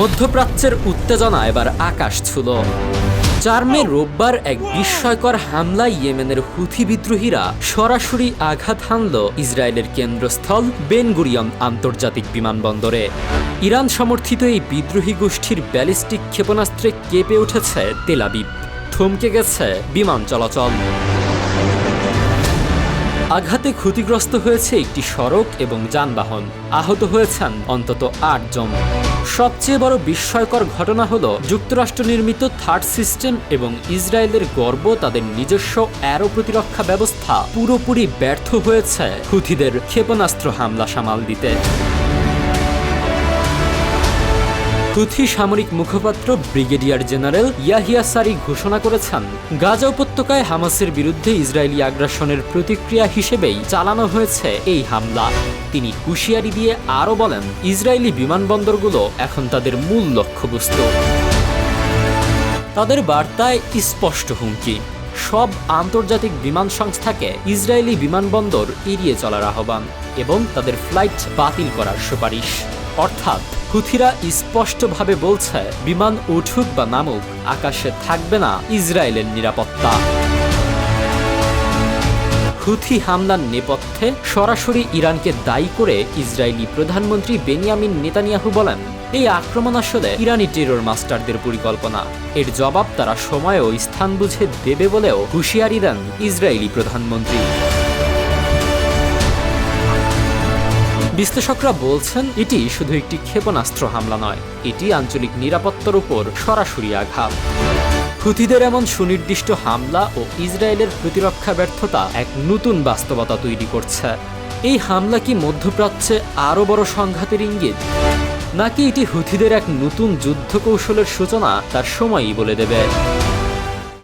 মধ্যপ্রাচ্যের উত্তেজনা এবার আকাশ ছুল। চার মে রোববার এক বিস্ময়কর হামলায় ইয়েমেনের হুথি বিদ্রোহীরা সরাসরি আঘাত হানল ইসরায়েলের কেন্দ্রস্থল বেনগুরিয়ন আন্তর্জাতিক বিমানবন্দরে। ইরান সমর্থিত এই বিদ্রোহী গোষ্ঠীর ব্যালিস্টিক ক্ষেপণাস্ত্রে কেঁপে উঠেছে তেলাবিব থমকে গেছে বিমান চলাচল। আঘাতে ক্ষতিগ্রস্ত হয়েছে একটি সড়ক এবং যানবাহন। আহত হয়েছেন অন্তত আটজন। সবচেয়ে বড় বিস্ময়কর ঘটনা হল যুক্তরাষ্ট্র নির্মিত থার্ড সিস্টেম এবং ইসরায়েলের গর্ব তাদের নিজস্ব অ্যারো প্রতিরক্ষা ব্যবস্থা পুরোপুরি ব্যর্থ হয়েছে হুথিদের ক্ষেপণাস্ত্র হামলা সামাল দিতে। হুথি সামরিক মুখপাত্র ব্রিগেডিয়ার জেনারেল ইয়াহিয়া সারি ঘোষণা করেছেন, গাজা উপত্যকায় হামাসের বিরুদ্ধে ইসরায়েলি আগ্রাসনের প্রতিক্রিয়া হিসেবেই চালানো হয়েছে এই হামলা। তিনি হুঁশিয়ারি দিয়ে আরও বলেন, ইসরায়েলি বিমানবন্দরগুলো এখন তাদের মূল লক্ষ্যবস্তু। তাদের বার্তায় স্পষ্ট হুমকি, সব আন্তর্জাতিক বিমান সংস্থাকে ইসরায়েলি বিমানবন্দর এড়িয়ে চলার আহ্বান এবং তাদের ফ্লাইট বাতিল করার সুপারিশ। অর্থাৎ হুথিরা স্পষ্টভাবে বলছে, বিমান উঠুক বা নামুক, আকাশে থাকবে না ইসরায়েলের নিরাপত্তা। হুথি হামলার নেপথ্যে সরাসরি ইরানকে দায়ী করে ইসরায়েলি প্রধানমন্ত্রী বেনিয়ামিন নেতানিয়াহু বলেন, এই আক্রমণ আসলে ইরানি টেরর মাস্টারদের পরিকল্পনা। এর জবাব তারা সময় ও স্থান বুঝে দেবে বলেও হুঁশিয়ারি দেন ইসরায়েলি প্রধানমন্ত্রী। বিশ্লেষকরা বলছেন, এটি শুধু একটি ক্ষেপণাস্ত্র হামলা নয়, এটি আঞ্চলিক নিরাপত্তার উপর সরাসরি আঘাত। হুথিদের এমন সুনির্দিষ্ট হামলা ও ইসরায়েলের প্রতিরক্ষা ব্যর্থতা এক নতুন বাস্তবতা তৈরি করছে। এই হামলা কি মধ্যপ্রাচ্যে আরও বড় সংঘাতের ইঙ্গিত? নাকি এটি হুথিদের এক নতুন যুদ্ধ কৌশলের সূচনা তার সময়ই বলে দেবে?